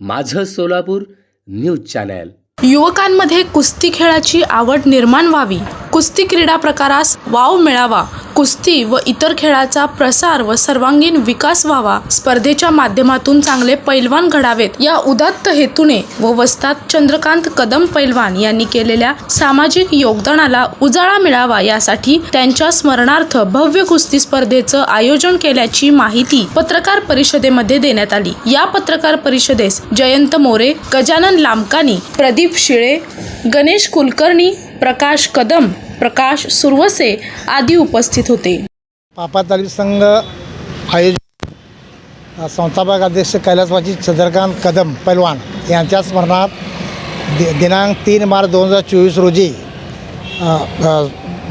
माझं Solapur news channel. युवकांमध्ये कुस्ती खेळाची आवड निर्माण व्हावी. कुस्ती क्रीडा प्रकारास वाव मिळावा. कुस्ती व इतर खेळाचा प्रसार व सर्वांगीण विकास व्हावा. स्पर्धेच्या माध्यमातून चांगले पैलवान घडावेत. या उदात्त हेतूने व वस्ताद चंद्रकांत कदम पैलवान यांनी केलेल्या सामाजिक योगदानाला उजाळा मिळावा यासाठी त्यांच्या स्मरणार्थ भव्य कुस्ती स्पर्धेचं आयोजन केल्याची माहिती पत्रकार परिषदेमध्ये देण्यात आली. या पत्रकार परिषदेस जयंत मोरे गजानन लामकानी प्रदीप शिळे गणेश कुलकर्णी प्रकाश कदम प्रकाश सुरवसे आदी उपस्थित होते. पापा तालीम संघ आयोजित संस्थापक अध्यक्ष कैलासवाजी चंद्रकांत कदम पैलवान यांच्या स्मरणात दि दिनांक तीन मार्च दोन हजार चोवीस रोजी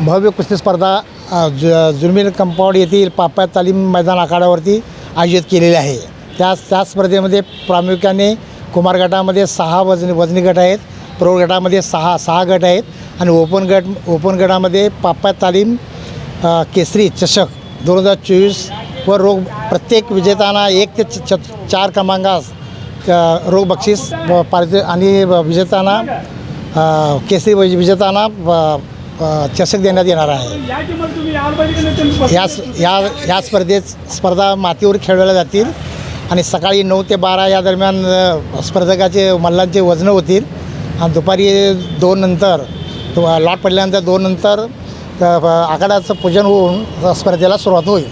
भव्य कुस्ती स्पर्धा जु जुर्मिल कंपाऊंड येथील पापा तालीम मैदान आखाड्यावरती आयोजित केलेली आहे. त्या त्या स्पर्धेमध्ये प्रामुख्याने कुमार गटामध्ये सहा वजनी वजनी गट आहेत प्रौढ गटामध्ये सहा सहा गट आहेत. आणि ओपन गट ओपन गटामध्ये पापा तालीम केसरी चषक दोन हजार चोवीस व रोग प्रत्येक विजेत्यांना एक ते च च- चार क्रमांकास रोग बक्षीस पारित आणि विजेत्यांना केसरी विज- विजेत्यांना चषक देण्यात येणार आहे. या या या स्पर्धेत स्पर्धा मातीवर खेळवल्या जातील आणि सकाळी नऊ ते बारा या दरम्यान स्पर्धकाचे मल्लांचे वजनं होतील आणि दुपारी दोन नंतर लॉट पडल्यानंतर दोन नंतर आखाड्याचं पूजन होऊन स्पर्धेला सुरुवात होईल.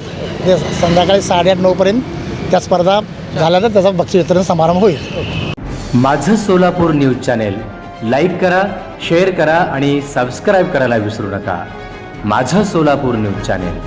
ते संध्याकाळी साडेआठ नऊपर्यंत त्या स्पर्धा झाल्यानंतर त्याचा बक्षीस वितरण समारंभ होईल. माझं सोलापूर न्यूज चॅनेल लाईक करा शेअर करा आणि सबस्क्राईब करायला विसरू नका. माझं सोलापूर न्यूज चॅनेल.